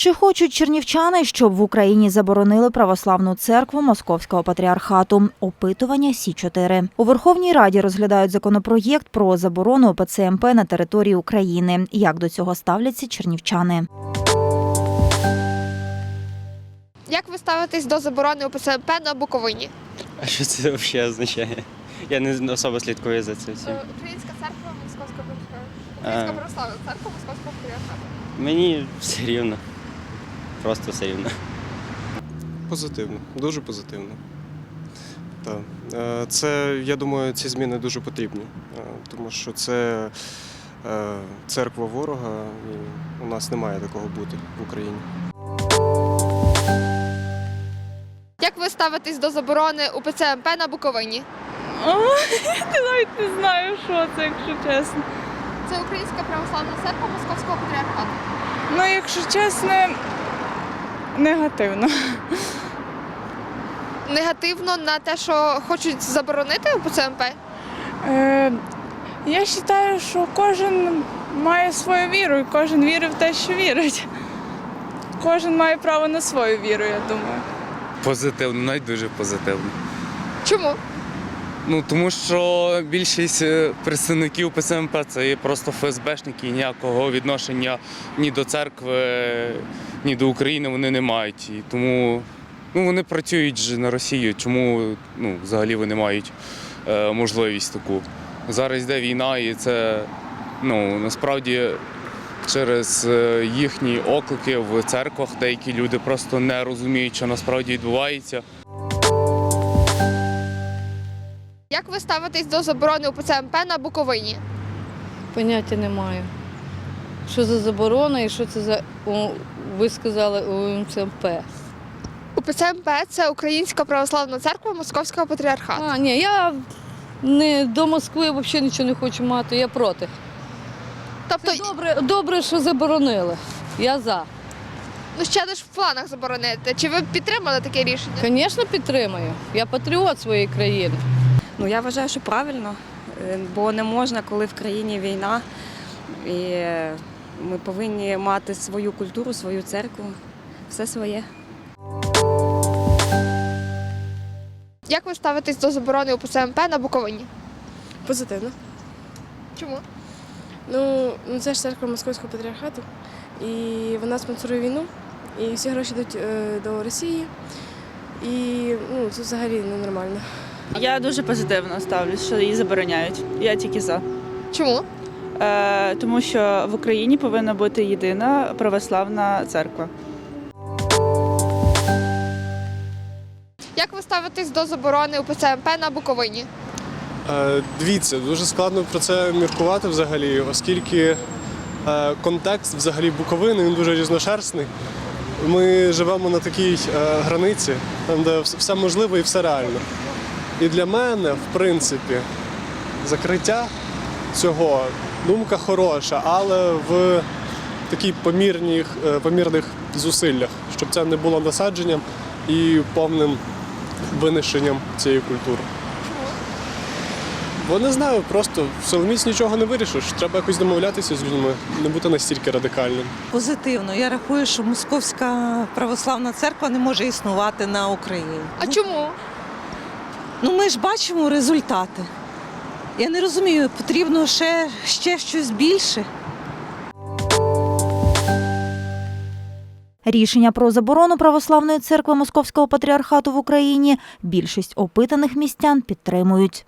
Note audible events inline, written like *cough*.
Чи хочуть чернівчани, щоб в Україні заборонили православну церкву Московського патріархату? Опитування Сі 4 у Верховній Раді розглядають законопроєкт про заборону ПЦМП на території України. Як до цього ставляться чернівчани? Як ви ставитесь до заборони УПЦМП на Буковині? А що це взагалі означає? Я не особо слідкую за цим всім. Українська церква Московського. Українська православна церква Московського патріархату. Мені все рівно. Просто все рівно. Позитивно, дуже позитивно. Так. Е, Це, я думаю, ці зміни дуже потрібні, е, тому що це е, церква ворога, і у нас немає такого бути в Україні. Як ви ставитесь до заборони УПЦМП на Буковині? О, *laughs* я навіть не знаю, що це, якщо чесно. Це Українська православна церква Московського патріархату. Ну, якщо чесно, негативно. Негативно на те, що хочуть заборонити УПЦМП? Е, я вважаю, що кожен має свою віру, і кожен вірить в те, що вірить. Кожен має право на свою віру, я думаю. Позитивно, навіть дуже позитивно. Чому? Ну тому що більшість е, представників ПСМП це є просто ФСБшники, і ніякого відношення ні до церкви, ні до України вони не мають. І тому ну, вони працюють же на Росію. Чому ну, взагалі вони мають е, можливість таку? Зараз йде війна, і це ну, насправді через е, їхні оклики в церквах деякі люди просто не розуміють, що насправді відбувається. Ви ставитесь до заборони УПЦМП на Буковині? Поняття не маю. Що за заборона і що це за, о, ви сказали, УМЦМП. УПЦМП це Українська православна церква Московського патріархату. А, ні, я не до Москви взагалі нічого не хочу мати, я проти. Тобто, Це добре, добре, що заборонили. Я за. ну ще лише в планах заборонити. Чи ви підтримали таке рішення? Звісно, підтримую. Я патріот своєї країни. Ну я вважаю, що правильно, е, бо не можна, коли в країні війна, і ми повинні мати свою культуру, свою церкву, все своє. Як ви ставитесь до заборони УПЦМП на Буковині? Позитивно. Чому? Ну, ну, це ж церква Московського патріархату, і вона спонсорує війну, і всі гроші йдуть е, до Росії. І ну, це взагалі ненормально. Я дуже позитивно ставлюсь, що її забороняють. Я тільки за. Чому? Е, тому що в Україні повинна бути єдина православна церква. Як ви ставитесь до заборони УПЦМП на Буковині? Е, Дивіться, дуже складно про це міркувати взагалі, оскільки е, контекст взагалі Буковини він дуже різношерстний. Ми живемо на такій е, границі, там, де все можливо і все реально. І для мене, в принципі, закриття цього думка хороша, але в таких помірних, е, помірних зусиллях, щоб це не було насадженням і повним винищенням цієї культури. Бо не знаю, просто силоміць нічого не вирішиш. Треба якось домовлятися з людьми, не бути настільки радикальним. Позитивно. Я рахую, що Московська православна церква не може існувати на Україні. А чому? Ну ми ж бачимо результати. Я не розумію, потрібно ще, ще щось більше. Рішення про заборону православної церкви Московського патріархату в Україні більшість опитаних містян підтримують.